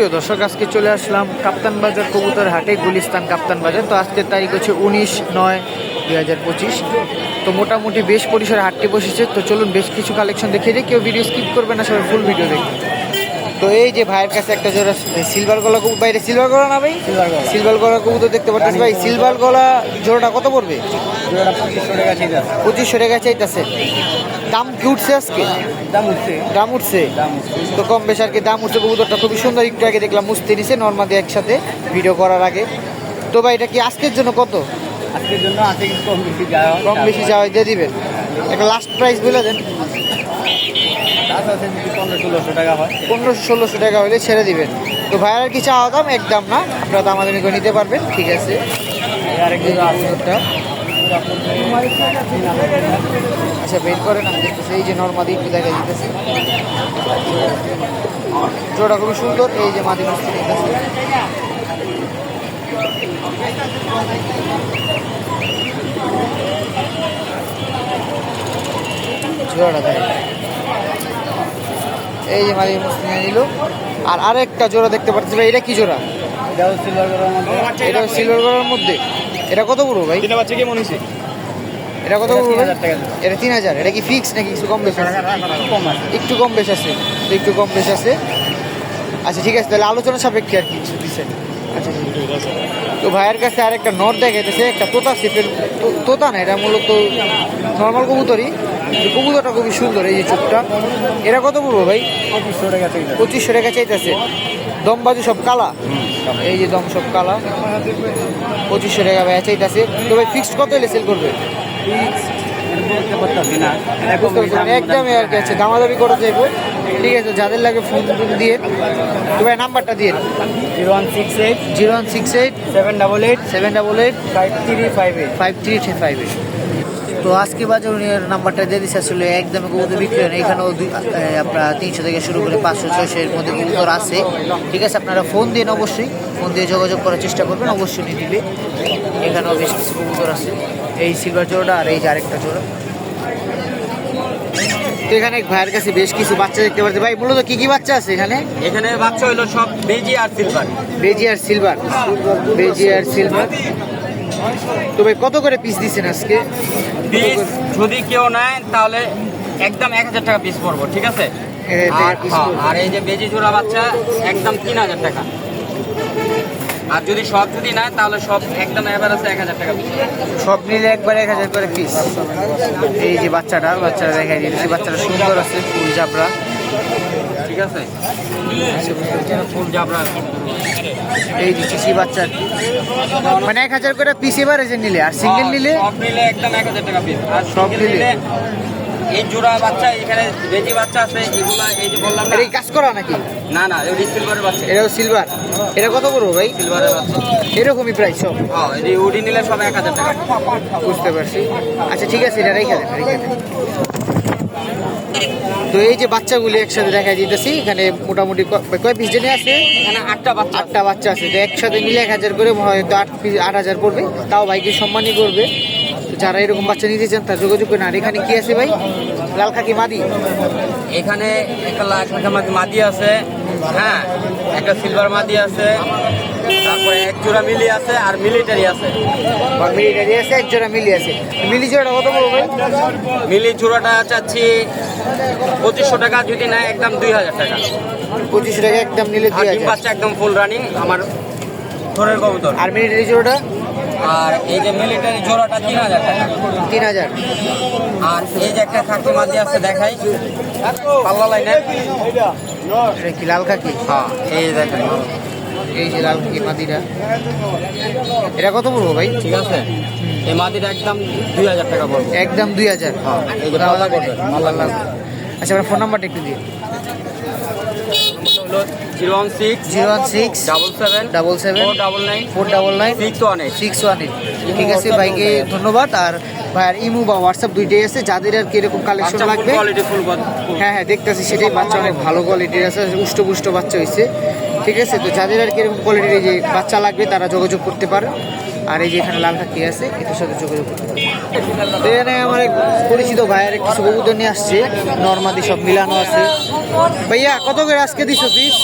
প্রিয় দর্শক, আজকে চলে আসলাম কাপ্তান বাজার কবুতর হাটে, গুলিস্তান কাপ্তান বাজার তো আজকের তারিখ হচ্ছে উনিশ নয় দুই হাজার পঁচিশ। তো মোটামুটি বেশ পরিসরে হাটটি বসেছে। তো চলুন বেশ কিছু কালেকশন দেখিয়ে দিই। কেউ ভিডিও স্কিপ করবে না, সবাই ফুল ভিডিও দেখবে তো এই যে ভাইয়ের কাছে একটা জোড়া সিলভার গলা কবুতর বাইরে সিলভার গলা না ভাই? সিলভার গলা। সিলভার গলা কবুতর দেখতে পাচ্ছিস ভাই। সিলভার গলা জোড়াটা কত পড়বে? জোড়াটা পঁচিশশো টাকা ছিল পঁচিশশো টাকা চাইতেছে। দাম কি উঠছে আজকে? দাম উঠছে। দাম উঠছে? তো কম বেশ আর কি দাম উঠছে। কবুতরটা খুবই সুন্দর। একটু আগে দেখলাম মুস্তি নিছে নর্মাদি একসাথে ভিডিও করার আগে। তো ভাই এটা কি আজকের জন্য কত? আজকের জন্য আছে কিছু কম বেশি যাওয়া কম বেশি যাওয়া দিয়ে দিবেন। একটা লাস্ট প্রাইস বলে দেন লাস্ট আছে যদি পনেরো ষোলোশো টাকা হয় পনেরোশো ষোলোশো টাকা হলে ছেড়ে দিবেন। তো ভাইয়ার কি চাওয়া দাম? একদম না। আপনারা দামাদামি করে নিতে পারবেন। ঠিক আছে। আচ্ছা বের করে না দেখতেছে। এই যে নর্মাদি একটু দেখা দিতেছে জোড়া খুবই সুন্দর। এই যে মাদি মস্তি দেখতেছে। জোড়াটা দেখেন। এই যে মুসলিম নিয়ে নিল। আর আরেকটা জোড়া দেখতে পাচ্ছি ভাই এটা কি জোড়া? এটা সিলভার কালার মধ্যে। এটা কত বড় ভাই? এটা বাচ্চা কেমন হচ্ছে এটা কত বড় ভাই? 3000 টাকা। এটা তিন হাজার। এটা কি ফিক্স নাকি কিছু কম বেশি? আছে? কম একটু কম বেশ আছে। একটু কম বেশ আছে। আচ্ছা ঠিক আছে তাহলে আলোচনা সাপেক্ষে আর কি কিছু দিচ্ছেন আচ্ছা তো ভাইয়ের কাছে আরেকটা নট দেখাইতেছে একটা তোতা সিপের তোতা না এটা মূলত নর্মাল কবুতরই কবুতরটা খুবই সুন্দর এই যে চোখটা। এটা কত পড়ব ভাই? পঁচিশশো টাকা চাইতেছে। দম বাজু সব কালা? এই যে দম সব কালা। পঁচিশশো টাকা ভাই চাইতেছে। তো ভাই ফিক্সড কত হলে সেল করবে? একদমই আর কি আছে দামাদামি করে যাইবো। ঠিক আছে যাদের লাগে ফোন দিয়ে ভাই নাম্বারটা দিয়ে zero one six eight zero one six eight seven double eight seven double eight five three five eight. Five three three five eight. তো আজকে বাজার উনি নাম্বারটা দিয়ে দিচ্ছে আসলে একদমই কবুতর বিক্রি হয় না। এখানেও আপনার তিনশো থেকে শুরু করে পাঁচশো ছয়শো এর মধ্যে কবুতর আছে। ঠিক আছে আপনারা ফোন দিন অবশ্যই। ফোন দিয়ে যোগাযোগ করার চেষ্টা করবেন অবশ্যই নিয়ে দিবে এখানেও বেশ কিছু কবুতর আছে। এই সিলভার জোড়া আর এই যে আরেকটা জোড়া। তো এখানে ভাইয়ের কাছে বেশ কিছু বাচ্চা দেখতে পাচ্ছি। ভাই মূলত কি কি বাচ্চা আছে এখানে? এখানে বাচ্চা হইল সব বেজি আর সিলভার। বেজি আর সিলভার। বেজি আর সিলভার। তো ভাই কত করে পিস দিচ্ছেন আজকে? যদি কেউ নেয় তাহলে একদম এক হাজার টাকা পিস পড়ব ঠিক আছে? হ্যাঁ। আর এই যে বেজি জোড়া বাচ্চা একদম তিন হাজার টাকা। আর যদি সব যদি না তাহলে সব একদম এভারেজ এক হাজার টাকা সব নিলে একবার এক হাজার করে পিস এই যে বাচ্চাটা বাচ্চাটা দেখাই দিয়েছি বাচ্চাটা সুন্দর আছে ফুল জাবরা। ঠিক আছে? ফুল জাবরা এই যে বাচ্চা। মানে এক হাজার করে পিস এবার নিলে আর সিঙ্গেল নিলে? সব নিলে একদম এক হাজার টাকা পিস আর সব নিলে? এই জোড়া বাচ্চা এখানে বেজি বাচ্চা আছে এগুলা এই যে বললাম না। এই কাজ করা নাকি? না না ওই সিলভারের বাচ্চা। এটাও সিলভার এটা কত করব ভাই? সিলভারের বাচ্চা। এরকমই প্রাইস সব। হ্যাঁ এই উডি নিলে সব এক হাজার টাকা। বুঝতে পারছি। আচ্ছা ঠিক আছে এটা রেখে দেন রেখে দেন। তো এই যে বাচ্চাগুলি একসাথে দেখা যেতেছি এখানে মোটামুটি কয় পিস জেনে আছে? এখানে আটটা বাচ্চা আছে। আটটা বাচ্চা আছে। তো একসাথে মিলে এক হাজার করে হয়তো আট পিস আট হাজার পড়বে। তাও ভাইকে সম্মানই করবে। যারা এরকম বাচ্চা নিতে চান তার যোগাযোগ করেন। আর এখানে কি আছে ভাই? লাল খাকি মাদি? এখানে একটা লাল টাকা মাদি- মাদি আছে হ্যাঁ একটা সিলভার মাদি আছে তারপরে এক জোড়া মিলি আছে আর মিলিটারি আছে। মিলিটারি আছে এক জোড়া মিলি আছে। মিলি জোড়া কত বলব ভাই? মিলি জোড়াটা চাচ্ছি পঁচিশশো টাকা যদি একদম দুই হাজার টাকা। পঁচিশশো টাকা একদম নিলে আর দুই হাজার। বাচ্চা একদম ফুল রানিং আমার কবুতর। আর মিলিটারি জোড়াটা? আর এই যে মিলিটারি জোড়াটা তিন হাজার টাকা। তিন হাজার। আর এই যে একটা খাকি মাদি আছে দেখাই। পাল্লা লাইনে। কি লাল খাকি? হ্যাঁ এই দেখেন এই যে লাল খাকি মাদিটা। এটা কত বলব ভাই? ঠিক আছে। এই মাদিটা একদম দুই হাজার টাকা পড়বে। একদম দুই হাজার। হ্যাঁ আচ্ছা আপনার ফোন নাম্বারটা একটু দিয়ে হলো zero one six zero one six double seven double seven double nine four double nine six one eight. Six one eight. ঠিক আছে ভাইকে ধন্যবাদ। আর ভাইয়ার ইমু বা হোয়াটসঅ্যাপ দুইটাই আছে। যাদের আর কি এরকম কালেকশন লাগবে। হ্যাঁ হ্যাঁ দেখতেছি সেটাই বাচ্চা অনেক ভালো কোয়ালিটির আছে। উষ্ট পুষ্ট বাচ্চা হয়েছে ঠিক আছে তো যাদের আর কীরকম কোয়ালিটির যে বাচ্চা লাগবে তারা যোগাযোগ করতে পারে। আর এই যে এখানে লাল কাকি আছে, এটার সাথে যোগাযোগ করতে পারবে এখানে আমার এক পরিচিত ভাইয়ের কিছু কবুতর নিয়ে আসছে, নর্মাদি সব মিলানো আছে। ভাইয়া, কত করে আজকে দিছো পিস?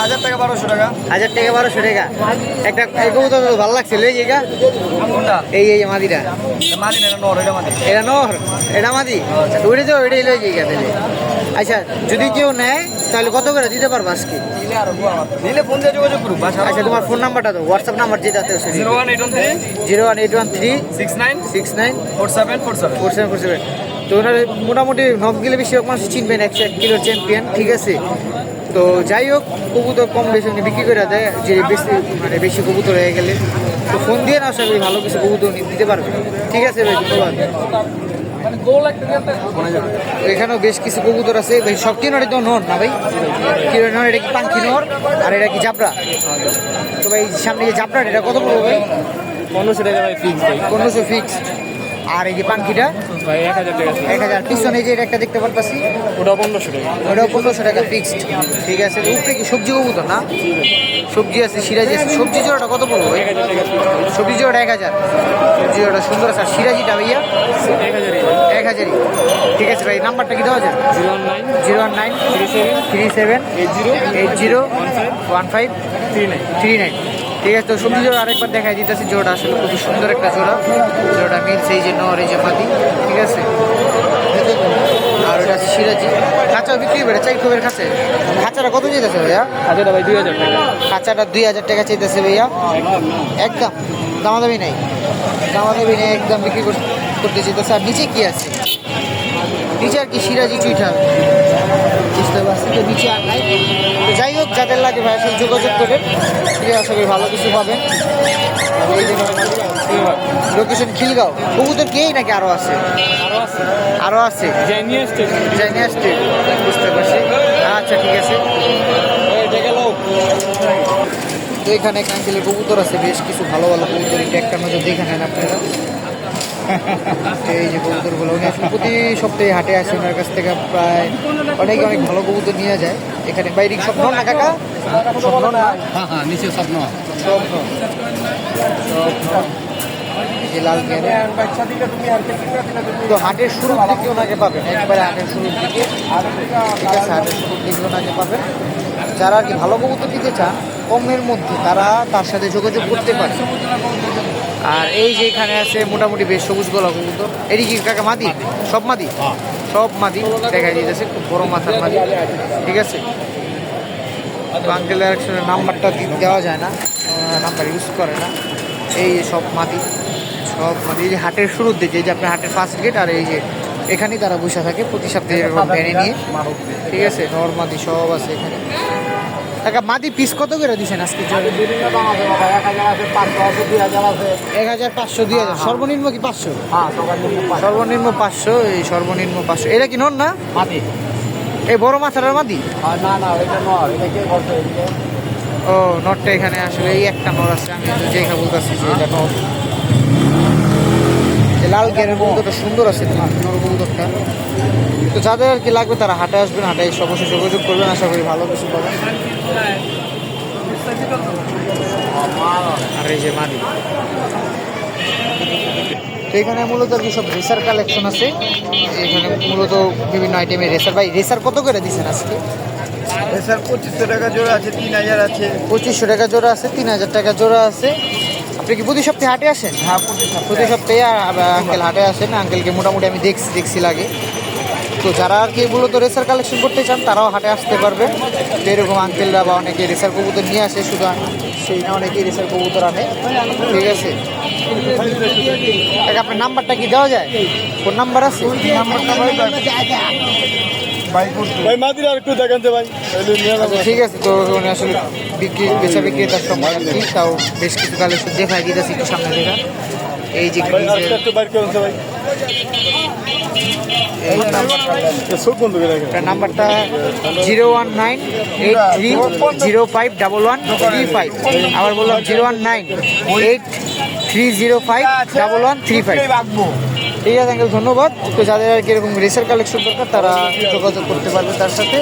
হাজার টাকা বারোশো টাকা। হাজার টাকা বারোশো টাকা। একটা কবুতর তো ভালো লাগছিল এই জায়গা এই এই মাদিটা। মাদি এটা নর? এটা মাদি? উঠে তো ওইটাই লই জায়গা তাহলে আচ্ছা যদি কেউ নেয় তাহলে কত করে দিতে পারব আজকে? নিলে ফোন দিয়ে যোগাযোগ করুক আচ্ছা তোমার ফোন নাম্বারটা তো হোয়াটসঅ্যাপ নাম্বার যেটা zero one eight one three zero one eight one three six nine six nine four seven four seven. Four seven four seven. তো ওনার মোটামুটি নখ গেলে বেশিরভাগ মানুষ চিনবেন একশো এক কিলোর চ্যাম্পিয়ন ঠিক আছে? তো যাই হোক কবুতর কম বেশি উনি বিক্রি করে দেয় যে বেশি মানে বেশি কবুতর হয়ে গেলে। তো ফোন দিয়ে না আশা করি ভালো কিছু কবুতর উনি দিতে পারবে। ঠিক আছে ভাই ধন্যবাদ। এখানেও বেশ কিছু কবুতর আছে। ভাই সব কি নড়ে তো নর না ভাই? কি নর এটা কি পাঙ্কি নর? আর এটা কি জাবরা? তো ভাই সামনে যে জাবরা এটা কত পড়ব ভাই? পনেরোশো টাকা ভাই ফিক্স ভাই। পনেরোশো ফিক্সড আর এই যে পাঙ্কিটা ভাই এক হাজার টাকা এক হাজার। পিছনে যে একটা দেখতে পারতাছি? ওটা পনেরোশো টাকা। ওটাও পনেরোশো টাকা ফিক্সড ঠিক আছে উপরে কি সবজি কবুতর না? সবজি আছে সিরাজি আছে। সবজি জোড়াটা কত পড়ব? সবজি জোড়াটা এক হাজার। সবজি জোড়াটা সুন্দর আছে। আর সিরাজিটা ভাইয়া? এক হাজারই। ঠিক আছে ভাই নাম্বারটা কি দেওয়া যায় zero one nine. Zero one nine. Three seven. Three seven. Eight zero. Eight zero. One five. Three nine. Three nine. ঠিক আছে তো সবজি জোড়া আরেকবার দেখাই দিতেছি জোড়া আসলে খুবই সুন্দর একটা জোড়া। জোড়াটা মিলছে এই যে নর এই যে মাদি ঠিক আছে? আর ওটা আছে সিরাজি খাঁচা বিক্রি করে চাই খুবের কাছে। খাঁচাটা কত চাইতেছে ভাইয়া? হাজারটা ভাই দুই হাজার টাকা। খাঁচাটা দুই হাজার টাকা চাইতেছে ভাইয়া। একদম দামাদামি নাই। দামাদামি নেই একদম বিক্রি কর- করতে চাইতেছে। আর নিচে কি আছে? নিচে আর কি সিরাজি চুইঠা? বুঝতে পারছি তো নিচে আর নাই। তো যাই হোক যাদের লাগে ভাইয়ের সাথে যোগাযোগ করে ঠিক আশা করি ভালো কিছু পাবেন। লোকেশন খিলগাঁও। কবুতর কেই নাকি আরও আছে? আরও আছে। আরও আছে? যাই নিয়ে আসছে বুঝতে পারছি। আচ্ছা ঠিক আছে। তো এখানে কাঙ্কেলের কবুতর আছে বেশ কিছু ভালো ভালো কবুতর। একটা নজর দেখে নেন আপনারা। এই যে কবুতরগুলো উনি আসলে প্রতি সপ্তাহে হাটে আসে ওনার কাছ থেকে প্রায় অনেকে অনেক ভালো কবুতর নিয়ে যায়। এখানে বাইরে স্বপ্ন না কাকা? স্বপ্ন না? হ্যাঁ হ্যাঁ নিচে স্বপ্ন। স্বপ্ন। তো হাটের শুরুর দিকে ওনাকে পাবেন একবারে হাটের শুরুর দিকে। ঠিক আছে হাটের শুরুর দিকে ওনাকে পাবেন। যারা আর কি ভালো কবুতর দিতে চান কমের মধ্যে তারা তার সাথে যোগাযোগ করতে পারে। আর এই যে এখানে আছে মোটামুটি বেশ সবুজ গলা কবুতর। এটি কি কাকা মাদি? সব মাদি? সব মাদি দেখা দিতেছে খুব বড় মাথার মাদি। ঠিক আছে? আঙ্কেলের আসলে নাম্বারটা দেওয়া যায় না। নাম্বার ইউজ করে না। এই সব মাটি সব মাটি এই যে হাটের শুরুর দিকে এই যে আপনার হাটের ফার্স্ট গেট আর এই যে এখানেই তারা বসে থাকে প্রতি সপ্তাহে এরকম ভ্যানে নিয়ে। ঠিক আছে? নর্মাদি সব আছে এখানে। টাকা মাদি পিস কত করে দিচ্ছেন আজকে? বিভিন্ন দাম আছে বাবা এক হাজার আছে পাঁচশো আছে দুই হাজার আছে। এক হাজার পাঁচশো দুই হাজার। সর্বনিম্ন কি পাঁচশো? হ্যাঁ সর্বনিম্ন সর্বনিম্ন পাঁচশো এই সর্বনিম্ন পাঁচশো। এটা কি নন না? মাটি এই বড় মাথাটার মাদি? না না এটা নয় এটা কে বলছে ও নটটা এখানে আসলে এই একটা নর আছে আমি যেখানে বলতেছি যে এটা নর। লাল গেরের কবুতরটা সুন্দর আছে নর কবুতরটা তো যাদের আর কি লাগবে তারা হাটে আসবেন হাটে এসে অবশ্যই যোগাযোগ করবেন আশা করি ভালো কিছু পাবেন। আর এই যে মাদি। তো এখানে মূলত আর কি সব রেসার কালেকশন আছে। এখানে মূলত বিভিন্ন আইটেমের রেসার। ভাই রেসার কত করে দিচ্ছেন আজকে? স্যার পঁচিশশো টাকা জোড়া আছে তিন হাজার আছে। পঁচিশশো টাকা জোড়া আছে তিন হাজার টাকা জোড়া আছে। আপনি কি প্রতি সপ্তাহে হাটে আসেন? হ্যাঁ প্রতি সপ্তাহে আঙ্কেল হাটে আসেন। আঙ্কেলকে মোটামুটি আমি দেখছি দেখছি লাগে। তো যারা আর কি মূলত রেসার কালেকশন করতে চান তারাও হাটে আসতে পারবে। তো এরকম আঙ্কেলরা বা অনেকে রেসার কবুতর নিয়ে আসে শুধু সেই না অনেকেই রেসার কবুতর আনে। ঠিক আছে? আপনার নাম্বারটা কি দেওয়া যায়? ফোন নাম্বার আছে? ভাই মাদির আর একটু দেখান ভাই আচ্ছা, ঠিক আছে তো উনি আসলে বিক্রি বেচা সময় তাও বেশ কিছু কালেকশন দেখাই দিতেছি একটু সামনে দেখা এই যে নাম্বারটা zero one nine eight three zero five double one three five. আবার বললাম zero one nine eight three zero five double one three five. ঠিক আছে আঙ্কেল ধন্যবাদ। তো যাদের আর কি এরকম রেসার কালেকশন দরকার তারা যোগাযোগ করতে পারবে তার সাথে।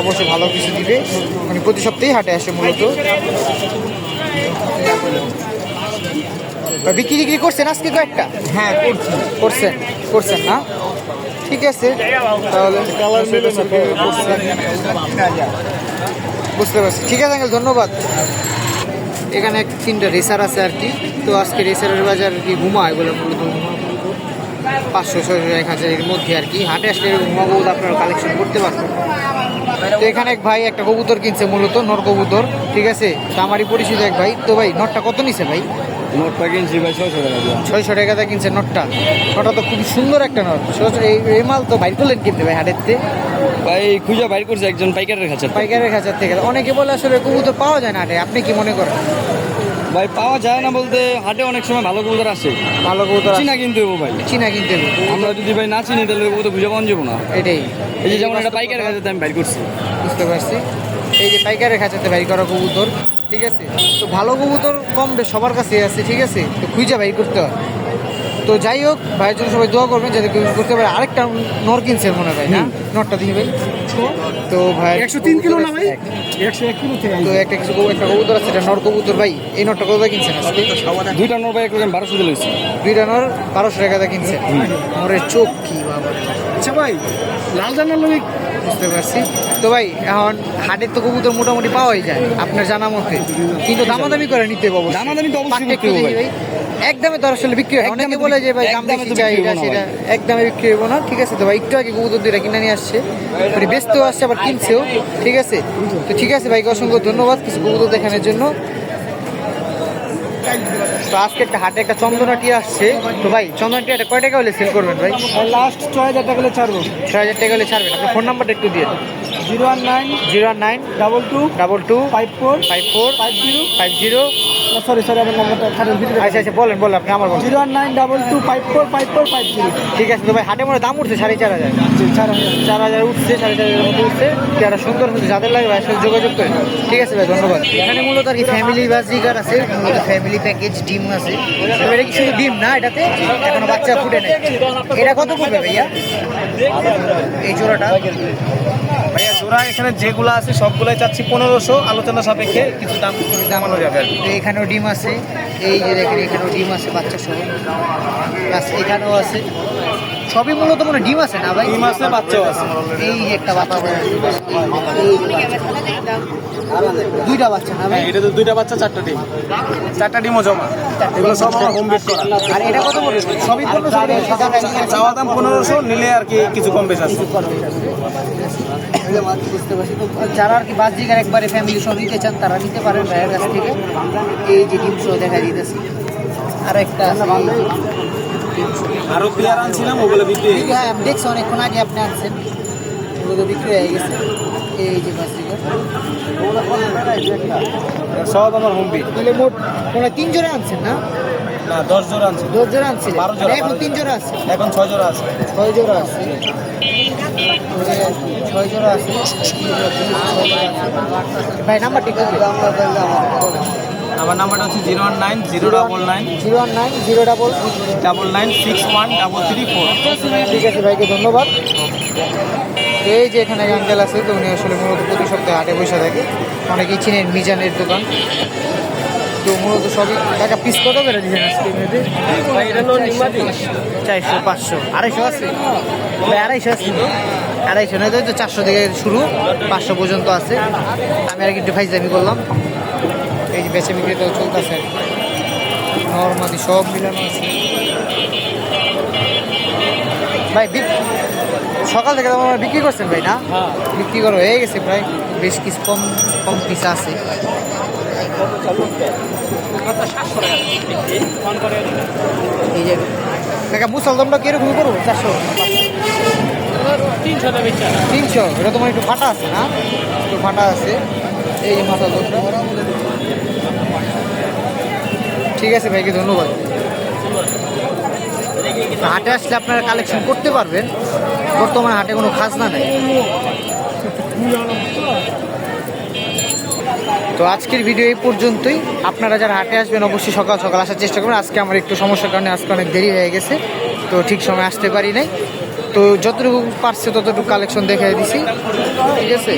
অবশ্যই ভালো কিছু দিবে। মানে প্রতি সপ্তাহেই হাটে আসে মূলত। বিক্রি টিক্রি করছেন আজকে কয়েকটা? হ্যাঁ করছি। করছেন করছেন না? ঠিক আছে তাহলে বুঝতে পারছি। ঠিক আছে আঙ্কেল ধন্যবাদ। এখানে তিনটা রেসার আছে আর কি। তো আজকে রেসারের বাজার আর কি ঘুমা এগুলো মূলত পাঁচশো ছয়শো এক হাজারের মধ্যে আর কি। হাটে আসলে এরকম আপনারা কালেকশন করতে পারবেন। তো এখানে এক ভাই একটা কবুতর কিনছে মূলত নর কবুতর ঠিক আছে? তো আমারই পরিচিত এক ভাই। তো ভাই নটটা কত নিছে ভাই? নোটটা কিনছি ভাই ছয়শো টাকা দিয়ে। ছয়শো টাকাতে কিনছে নটটা। নটটা তো খুব সুন্দর একটা নট। এই এই মাল তো বাইর করলেন কিনতে ভাই হাটের থেকে? ভাই খুঁজে বাইর করছে একজন পাইকারের কাছে পাইকারের কাছে থেকে। অনেকে বলে আসলে কবুতর পাওয়া যায় না হাটে। আপনি কি মনে করেন? ভাই পাওয়া যায় না বলতে হাটে অনেক সময় ভালো কবুতর আসে। ভালো কবুতর। চিনা কিনতে হব ভাই। চীনা কিনতে হবে আমরা যদি ভাই না চিনি তাহলে কবুতর খুঁজে পাওয়া যাব না। এটাই। এই যে যেমন একটা পাইকারের কাছে আমি বাইর করছি। বুঝতে পারছি। এই যে পাইকারের কাছাতে বাইর করা কবুতর ঠিক আছে? তো ভালো কবুতর কম বেশ সবার কাছে আছে ঠিক আছে? তো খুঁজে বাইর করতে হয়। তো যাই হোক ভাইয়ের জন্য সবাই দোয়া করবেন যাতে করতে পারে। আরেকটা নর কিনছে মনে হয় না? নরটা দিই ভাই। তো ভাই একশো তিন কিলো না ভাই? একশো এক। কিলো তো একটা কিছু একটা কবুতর আছে এটা নর কবুতর ভাই। এই নরটা কত কিনছেন দুইটা নর ভাই এক বারোশো লইছি দুইটা নর বারোশো টাকা কিনছে নরের চোখ কি বাবা। আচ্ছা ভাই লাল জানার লোক বুঝতে পারছি। তো ভাই এখন হাটের তো কবুতর মোটামুটি পাওয়াই যায় আপনার জানা মতে। কিন্তু দামাদামি করে নিতে পাবো দামাদামি তো অবশ্যই করতে হবে ভাই। একদমে তো আসলে বিক্রি হয় অনেকে বলে যে ভাই দাম বেশি তো চাই এটা সেটা। একদমে বিক্রি হব না। ঠিক আছে তো ভাই একটু আগে কবুতর দুইটা কিনে নিয়ে আসছে। মানে ব্যস্ত আসছে আবার কিনছেও। ঠিক আছে? তো ঠিক আছে ভাইকে অসংখ্য ধন্যবাদ কিছু কবুতর দেখানোর জন্য। তো আজকে একটা হাটে একটা চন্দনাটি আসছে। তো ভাই চন্দনাটি এটা কয় টাকা হলে সেল করবেন ভাই? লাস্ট ছয় হাজার টাকা হলে ছাড়বো। ছয় হাজার টাকা হলে ছাড়বেন। আপনার ফোন নাম্বারটা একটু দিয়ে zero one nine zero nine double two double two five four five four five zero five zero sorry sorry আমার নাম্বারটা আচ্ছা আচ্ছা বলেন বলেন আপনি আমার zero one nine double two five four five four five zero ঠিক আছে তো ভাই হাটে মনে দাম উঠছে সাড়ে চার হাজার। চার হাজার। চার হাজার উঠছে সাড়ে চার হাজার মতো উঠছে। যারা সুন্দর হচ্ছে যাদের লাগে ভাই সাথে যোগাযোগ করে ঠিক আছে ভাই ধন্যবাদ। এখানে মূলত আর কি ফ্যামিলি বাজিকার আছে মূলত ফ্যামিলি প্যাকেজ ডিম আছে। এটা কি শুধু ডিম না এটাতে এখনও বাচ্চা ফুটে নেই। এটা কত পড়বে ভাইয়া? এই জোড়াটা? ভাইয়া জোড়া এখানে যেগুলো আছে সবগুলাই চাচ্ছি পনেরোশো আলোচনা সাপেক্ষে কিছু দাম দামানো যাবে আর তো এখানেও ডিম আছে এই যে দেখেন এখানেও ডিম আছে বাচ্চা সহ। প্লাস এখানেও আছে। সবই মূলত মনে ডিম আছে না ভাই? ডিম আছে বাচ্চাও আছে। এই একটা বাচ্চা। দুইটা বাচ্চা না ভাই? এটা তো দুইটা বাচ্চা চারটা ডিম। চারটা ডিমও জমা। এগুলো সব আমার হোম বেড করা। আর এটা কত পড়বে সবই পনেরোশো চাওয়া দাম পনেরোশো নিলে আর কি কিছু কম বেশ আছে। বুঝতে পারছি। তো যারা আর কি বাহ্যিকার একবারে ফ্যামিলি সহ নিতে চান তারা নিতে পারেন ভাইয়ের কাছ থেকে। এই যে ডিম সহ দেখা দিতেছি। আর একটা আছে। এই যে ডিম সহ। আরও প্লেয়ার আনছিলাম ওগুলো বিক্রি হ্যাঁ দেখছি অনেকক্ষণ আগে আপনি আনছেন। ওগুলো বিক্রি হয়ে গেছে। এই যে বাহ্যিকার সব আমার হোম তাহলে মোট মনে হয় আনছেন না? না দশ জোড়া আনছি। দশ জোড়া আনছেন বারো জোড়া, এখন তিন জোড়া। আছে। এখন ছয় জোড়া আছে। ছয় জোড়া আছে। ছয় জোড়া আছে। ভাই নাম্বারটি আমার নাম্বারটা হচ্ছে zero one nine zero double nine. Zero one nine zero double double nine six one double three four. ঠিক আছে ভাইকে ধন্যবাদ। এই যে এখানে আঙ্কেল আছে তো উনি আসলে মূলত প্রতি সপ্তাহে হাটে বসে থাকে। অনেকেই চিনেন মিজানের দোকান। তো মূলত সবই টাকা পিস কত করে দিচ্ছেন আজকে এমনিতে চারশো পাঁচশো আড়াইশো আছে। ভাই আড়াইশো আছে। আড়াইশো নয় তো চারশো থেকে শুরু পাঁচশো পর্যন্ত আছে। আমি আর কি ডিভাইস ফাইজামি করলাম। এই যে বেচে বিক্রি তো চলতেছে। নর্মালি সব মিলানো আছে। ভাই সকাল থেকে তো আমার বিক্রি করছেন ভাই না? বিক্রি করা হয়ে গেছে প্রায়। বেশ কিছু কম কম পিস আছে। এই যে কাকা মুসলদমটা কীরকম করব? চারশো? তিনশো এটা তোমার একটু ফাটা আছে না? একটু ফাটা আছে। এই যে মুসলদমটা ঠিক আছে ভাইকে ধন্যবাদ। হাটে আসলে আপনারা কালেকশন করতে পারবেন। বর্তমানে হাটে কোনো খাজনা নেই। তো আজকের ভিডিও এই পর্যন্তই। আপনারা যারা হাটে আসবেন, অবশ্যই সকাল সকাল আসার চেষ্টা করবেন। আজকে আমার একটু সমস্যার কারণে আজকে অনেক দেরি হয়ে গেছে। তো ঠিক সময় আসতে পারি নাই। তো যতটুকু পারছে ততটুকু কালেকশন দেখে দিছি। ঠিক আছে?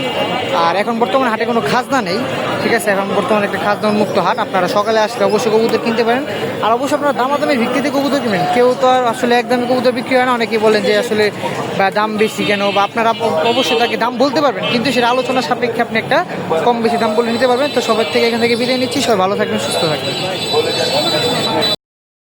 আর এখন বর্তমানে হাটে কোনো খাজনা নেই। ঠিক আছে? এখন বর্তমানে একটা খাজনা মুক্ত হাট। আপনারা সকালে আসলে অবশ্যই কবুতর কিনতে পারেন। আর অবশ্যই আপনারা দামাদামের ভিত্তিতে কবুতর কিনবেন। কেউ তো আর আসলে একদমই কবুতর বিক্রি হয় না। অনেকে বলেন যে আসলে দাম বেশি কেন? বা আপনারা অবশ্যই তাকে দাম বলতে পারবেন। কিন্তু সেটা আলোচনা সাপেক্ষে আপনি একটা কম বেশি দাম বলে নিতে পারবেন। তো সবার থেকে এখান থেকে বিদায় নিচ্ছি। সবাই ভালো থাকবেন, সুস্থ থাকবেন।